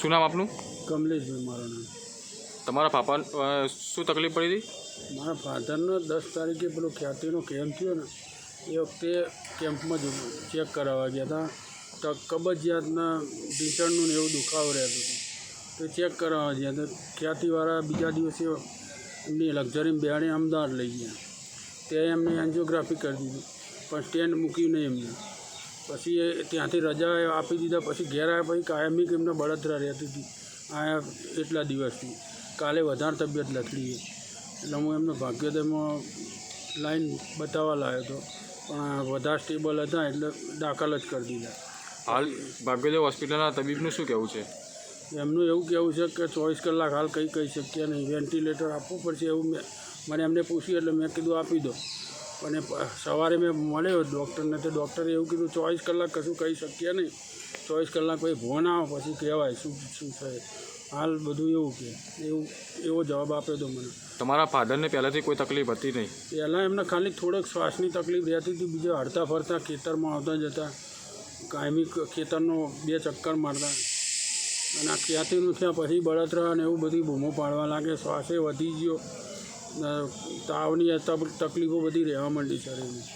શું નામ આપનું? કમલેશભાઈ મારું નામ. તમારા પાપા શું તકલીફ પડી હતી? મારા ફાધરનો દસ તારીખે પેલો ખ્યાતિનો કેમ્પ થયો ને એ વખતે કેમ્પમાં જ ચેક કરાવવા ગયા હતા તો કબજિયાતના ઢીંચણનું ને એવું દુખાવો રહેતું હતું. તો ચેક કરાવવા ગયા તો. ખ્યાતિવાળા બીજા દિવસે એમની લક્ઝરી બેહાડી અમદાવાદ લઈ ગયા. ત્યાં એમને એન્જિયોગ્રાફી કરી દીધી. પણ સ્ટેન્ડ મૂક્યું નહીં એમને. પછી એ ત્યાંથી રજા આપી દીધા પછી ઘેર આવ્યા પછી કાયમી એમને બળતરા રહેતી હતી. આયા એટલા દિવસથી. કાલે વધારે તબિયત લથડી એટલે હું એમને ભાગ્યોદયમાં લાઈન બતાવવા લાવ્યો હતો. પણ વધારે સ્ટેબલ હતા એટલે દાખલ જ કરી દીધા. હાલ ભાગ્યોદય હોસ્પિટલના તબીબનું શું કહેવું છે? એમનું એવું કહેવું છે કે ચોવીસ કલાક હાલ કંઈ કહી શકીએ નહીં. વેન્ટિલેટર આપવું પડશે એવું મેં મને એમને પૂછ્યું એટલે મેં કીધું આપી દો. અને સવારે મેં મળ્યો ડૉક્ટરને તો ડૉક્ટરે એવું કીધું ચોવીસ કલાક કશું કહી શકીએ નહીં. ચોવીસ કલાક પછી ફોન આવે પછી કહેવાય શું શું છે હાલ બધું એવું કે એવું એવો જવાબ આપ્યો હતો મને. તમારા ફાધરને પહેલાંથી કોઈ તકલીફ હતી નહીં? પહેલાં એમને ખાલી થોડોક શ્વાસની તકલીફ રહેતી હતી બીજા હડતા ફરતા ખેતરમાં આવતા જતા કાયમી ખેતરનો બે ચક્કર મારતા. અને આ ખ્યાતિનું થયા પછી બળતરા અને એવું બધી બૂમો પાડવા લાગે શ્વાસે વધી ગયો. ને તાવની તકલીફો બધી રહેવા માંડી શરીરની.